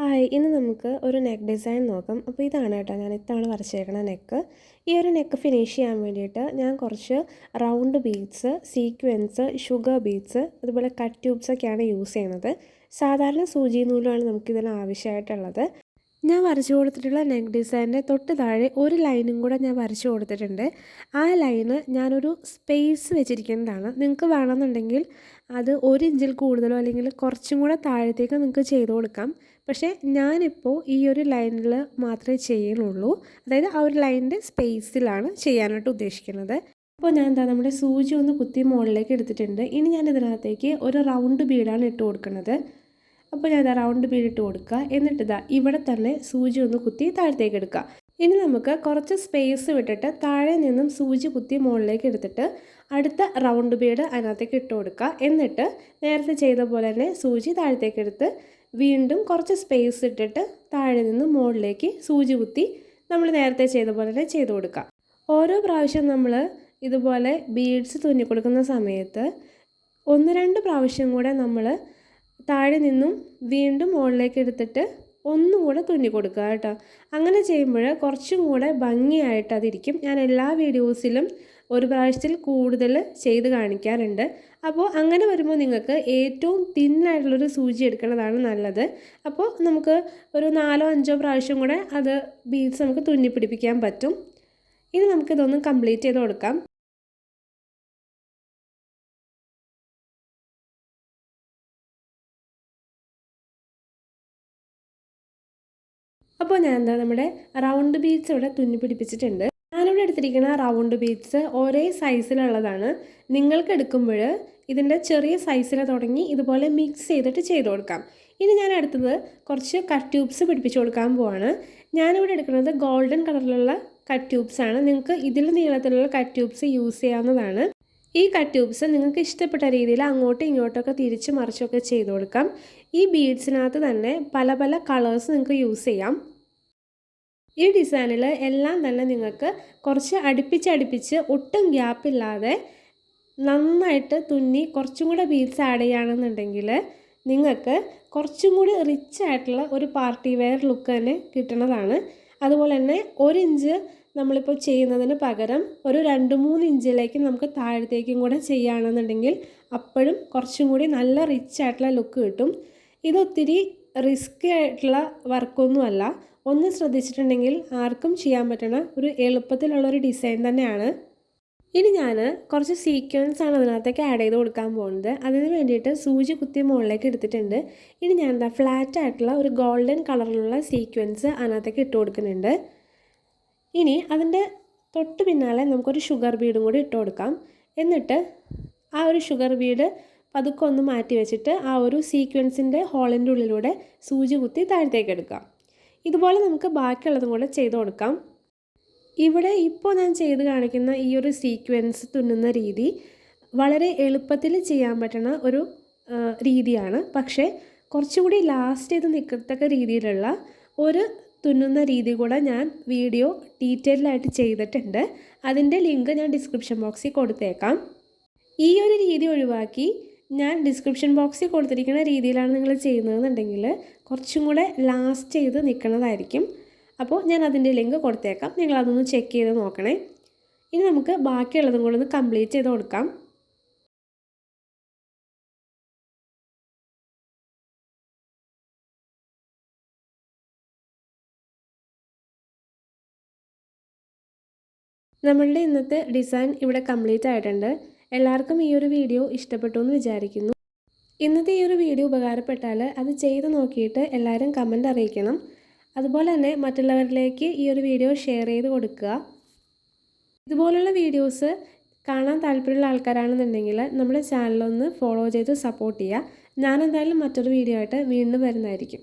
Hi ഇന്ന് നമുക്ക് ഒരു നെക്ക് ഡിസൈൻ നോക്കാം. അപ്പോൾ ഇതാണ് കേട്ടോ ഞാൻ ഇത്തവണ വരച്ചേക്കണ നെക്ക്. ഈ ഒരു നെക്ക് ഫിനിഷ് ചെയ്യാൻ വേണ്ടിയിട്ട് ഞാൻ കുറച്ച് round beads sequence sugar beads അതുപോലെ കട്ട് ട്യൂബ്സ് ഒക്കെയാണ് യൂസ് ചെയ്യുന്നത്. സാധാരണ സൂചി നൂലുമാണ് നമുക്കിതിന് ആവശ്യമായിട്ടുള്ളത്. ഞാൻ വരച്ചു കൊടുത്തിട്ടുള്ള നെക്ക് ഡിസൈനിന്റെ തൊട്ട് താഴെ ഒരു ലൈനും കൂടെ ഞാൻ വരച്ചു കൊടുത്തിട്ടുണ്ട്. ആ ലൈന് ഞാനൊരു സ്പേസ് വെച്ചിരിക്കുന്നതാണ്. നിങ്ങൾക്ക് വേണമെന്നുണ്ടെങ്കിൽ അത് ഒരു ഇഞ്ചിൽ കൂടുതലോ അല്ലെങ്കിൽ കുറച്ചും കൂടെ താഴത്തേക്ക് നിങ്ങൾക്ക് ചെയ്ത് കൊടുക്കാം. പക്ഷേ ഞാനിപ്പോൾ ഈ ഒരു ലൈനിൽ മാത്രമേ ചെയ്യുന്നുള്ളൂ. അതായത് ആ ഒരു ലൈനിന്റെ സ്പേസിലാണ് ചെയ്യാനായിട്ട് ഉദ്ദേശിക്കുന്നത്. അപ്പോൾ ഞാൻ എന്താ നമ്മുടെ സൂചി ഒന്ന് കുത്തി മുകളിലേക്ക് എടുത്തിട്ടുണ്ട്. ഇനി ഞാൻ ഇതിനകത്തേക്ക് ഒരു റൗണ്ട് ബീഡാണ് ഇട്ട് കൊടുക്കുന്നത്. അപ്പോൾ ഞാൻ ഇതാ റൗണ്ട് ബീഡ് ഇട്ട് കൊടുക്കുക. എന്നിട്ട് ഇതാ ഇവിടെ തന്നെ സൂചി ഒന്ന് കുത്തി താഴത്തേക്ക് എടുക്കുക. ഇനി നമുക്ക് കുറച്ച് സ്പേസ് വിട്ടിട്ട് താഴെ നിന്നും സൂചി കുത്തി മുകളിലേക്ക് എടുത്തിട്ട് അടുത്ത റൗണ്ട് ബീഡ് അതിനകത്തേക്ക് ഇട്ട് കൊടുക്കുക. എന്നിട്ട് നേരത്തെ ചെയ്ത പോലെ തന്നെ സൂചി താഴത്തേക്ക് എടുത്ത് വീണ്ടും കുറച്ച് സ്പേസ് ഇട്ടിട്ട് താഴെ നിന്ന് മുകളിലേക്ക് സൂചി കുത്തി നമ്മൾ നേരത്തെ ചെയ്ത പോലെ തന്നെ ചെയ്ത് കൊടുക്കുക ഓരോ പ്രാവശ്യം നമ്മൾ ഇതുപോലെ ബീഡ്സ് തുന്നി കൊടുക്കുന്ന സമയത്ത് ഒന്ന് രണ്ട് പ്രാവശ്യം കൂടെ നമ്മൾ താഴെ നിന്നും വീണ്ടും മുകളിലേക്ക് എടുത്തിട്ട് ഒന്നും കൂടെ തുന്നി കൊടുക്കുക കേട്ടോ. അങ്ങനെ ചെയ്യുമ്പോൾ കുറച്ചും കൂടെ ഭംഗിയായിട്ട് അതിരിക്കും. ഞാൻ എല്ലാ വീഡിയോസിലും ഒരു പ്രാവശ്യത്തിൽ കൂടുതൽ ചെയ്ത് കാണിക്കാറുണ്ട്. അപ്പോൾ അങ്ങനെ വരുമ്പോൾ നിങ്ങൾക്ക് ഏറ്റവും തിന്നായിട്ടുള്ളൊരു സൂചി എടുക്കുന്നതാണ് നല്ലത്. അപ്പോൾ നമുക്ക് ഒരു നാലോ അഞ്ചോ പ്രാവശ്യം കൂടെ അത് ബീഡ്സ് നമുക്ക് തുന്നി പിടിപ്പിക്കാൻ പറ്റും. ഇനി നമുക്കിതൊന്ന് കംപ്ലീറ്റ് ചെയ്ത് കൊടുക്കാം. അപ്പോൾ ഞാൻ എന്താ നമ്മുടെ റൗണ്ട് ബീഡ്സ് ഇവിടെ തുന്നി പിടിപ്പിച്ചിട്ടുണ്ട്. എടുത്തിരിക്കുന്ന റൗണ്ട് ബീഡ്സ് ഒരേ സൈസിലുള്ളതാണ് നിങ്ങൾക്ക് എടുക്കുമ്പോൾ ഇതിന്റെ ചെറിയ സൈസിൽ തുടങ്ങി ഇതുപോലെ മിക്സ് ചെയ്തിട്ട് ചെയ്ത് കൊടുക്കാം. ഇനി ഞാൻ അടുത്തത് കുറച്ച് കട്ട് ട്യൂബ്സ് പിടിപ്പിച്ച് കൊടുക്കാൻ പോവാണ്. ഞാനിവിടെ എടുക്കുന്നത് ഗോൾഡൻ കളറിലുള്ള കട്ട് ട്യൂബ്സ് ആണ്. നിങ്ങൾക്ക് ഇതിൽ നീളത്തിലുള്ള കട്ട് ട്യൂബ്സ് യൂസ് ചെയ്യാവുന്നതാണ്. ഈ കട്ട് ട്യൂബ്സ് നിങ്ങൾക്ക് ഇഷ്ടപ്പെട്ട രീതിയിൽ അങ്ങോട്ടും ഇങ്ങോട്ടൊക്കെ തിരിച്ച് മറിച്ചൊക്കെ ചെയ്ത് കൊടുക്കാം. ഈ ബീഡ്സിനകത്ത് തന്നെ പല പല കളേഴ്സ് നിങ്ങൾക്ക് യൂസ് ചെയ്യാം. ഈ ഡിസൈനിൽ എല്ലാം തന്നെ നിങ്ങൾക്ക് കുറച്ച് അടുപ്പിച്ച് അടുപ്പിച്ച് ഒട്ടും ഗ്യാപ്പില്ലാതെ നന്നായിട്ട് തുന്നി കുറച്ചും കൂടെ ബീഡ്സ് ആഡ് ചെയ്യുകയാണെന്നുണ്ടെങ്കിൽ നിങ്ങൾക്ക് കുറച്ചും കൂടി റിച്ച് ആയിട്ടുള്ള ഒരു പാർട്ടി വെയർ ലുക്ക് തന്നെ കിട്ടുന്നതാണ്. അതുപോലെ തന്നെ ഒരു ഇഞ്ച് നമ്മളിപ്പോൾ ചെയ്യുന്നതിന് പകരം ഒരു രണ്ട് മൂന്ന് ഇഞ്ചിലേക്ക് നമുക്ക് താഴത്തേക്കും കൂടെ ചെയ്യുകയാണെന്നുണ്ടെങ്കിൽ അപ്പോഴും കുറച്ചും കൂടി നല്ല റിച്ച് ആയിട്ടുള്ള ലുക്ക് കിട്ടും. ഇതൊത്തിരി റിസ്ക് ആയിട്ടുള്ള വർക്കൊന്നുമല്ല ഒന്ന് ശ്രദ്ധിച്ചിട്ടുണ്ടെങ്കിൽ ആർക്കും ചെയ്യാൻ പറ്റണ ഒരു എളുപ്പത്തിലുള്ള ഒരു ഡിസൈൻ തന്നെയാണ്. ഇനി ഞാൻ കുറച്ച് സീക്വൻസ് ആണ് അതിനകത്തേക്ക് ആഡ് ചെയ്ത് കൊടുക്കാൻ പോകുന്നത് അതിന് വേണ്ടിയിട്ട് സൂചി കുത്തി മുകളിലേക്ക് എടുത്തിട്ടുണ്ട്. ഇനി ഞാൻ എന്താ ഫ്ലാറ്റ് ആയിട്ടുള്ള ഒരു ഗോൾഡൻ കളറിലുള്ള സീക്വൻസ് അതിനകത്തേക്ക് ഇട്ട് കൊടുക്കുന്നുണ്ട്. ഇനി അതിന്റെ തൊട്ട് പിന്നാലെ നമുക്കൊരു ഷുഗർ ബീഡും കൂടി ഇട്ട് കൊടുക്കാം. എന്നിട്ട് ആ ഒരു ഷുഗർ ബീഡ് പതുക്കെ ഒന്ന് മാറ്റി വെച്ചിട്ട് ആ ഒരു സീക്വൻസിന്റെ ഹോളിന്റെ ഉള്ളിലൂടെ സൂചി കുത്തി താഴത്തേക്ക് എടുക്കാം. ഇതുപോലെ നമുക്ക് ബാക്കിയുള്ളതും കൂടെ ചെയ്ത് കൊടുക്കാം. ഇവിടെ ഇപ്പോൾ ഞാൻ ചെയ്ത് കാണിക്കുന്ന ഈ ഒരു സീക്വൻസ് തുന്നുന്ന രീതി വളരെ എളുപ്പത്തിൽ ചെയ്യാൻ പറ്റുന്ന ഒരു രീതിയാണ്. പക്ഷേ കുറച്ചുകൂടി ലാസ്റ്റ് ചെയ്ത് നിൽക്കത്തക്ക രീതിയിലുള്ള ഒരു തുന്നുന്ന രീതി കൂടെ ഞാൻ വീഡിയോ ഡീറ്റെയിൽഡായിട്ട് ചെയ്തിട്ടുണ്ട്. അതിന്റെ ലിങ്ക് ഞാൻ ഡിസ്ക്രിപ്ഷൻ ബോക്സിൽ കൊടുത്തേക്കാം. ഈ ഒരു രീതി ഒഴിവാക്കി ഞാൻ ഡിസ്ക്രിപ്ഷൻ ബോക്സിൽ കൊടുത്തിരിക്കുന്ന രീതിയിലാണ് നിങ്ങൾ ചെയ്യുന്നതെന്നുണ്ടെങ്കിൽ കുറച്ചും കൂടെ ലാസ്റ്റ് ചെയ്ത് നിൽക്കുന്നതായിരിക്കും. അപ്പോൾ ഞാൻ അതിന്റെ ലിങ്ക് കൊടുത്തേക്കാം. നിങ്ങൾ അതൊന്ന് ചെക്ക് ചെയ്ത് നോക്കണേ. ഇനി നമുക്ക് ബാക്കിയുള്ളതും കൂടെ ഒന്ന് കംപ്ലീറ്റ് ചെയ്ത് കൊടുക്കാം. നമ്മളുടെ ഇന്നത്തെ ഡിസൈൻ ഇവിടെ കംപ്ലീറ്റ് ആയിട്ടുണ്ട്. എല്ലാവർക്കും ഈ ഒരു വീഡിയോ ഇഷ്ടപ്പെട്ടു എന്ന് വിചാരിക്കുന്നു. ഇന്നത്തെ ഈ ഒരു വീഡിയോ ഉപകാരപ്പെട്ടാൽ അത് ചെയ്ത് നോക്കിയിട്ട് എല്ലാവരും കമന്റ് അറിയിക്കണം. അതുപോലെ തന്നെ മറ്റുള്ളവരിലേക്ക് ഈ ഒരു വീഡിയോ ഷെയർ ചെയ്ത് കൊടുക്കുക. ഇതുപോലുള്ള വീഡിയോസ് കാണാൻ താല്പര്യമുള്ള ആൾക്കാരാണെന്നുണ്ടെങ്കിൽ നമ്മുടെ ചാനലൊന്ന് ഫോളോ ചെയ്ത് സപ്പോർട്ട് ചെയ്യുക. ഞാനെന്തായാലും മറ്റൊരു വീഡിയോ ആയിട്ട് വീണ്ടും വരുന്നതായിരിക്കും.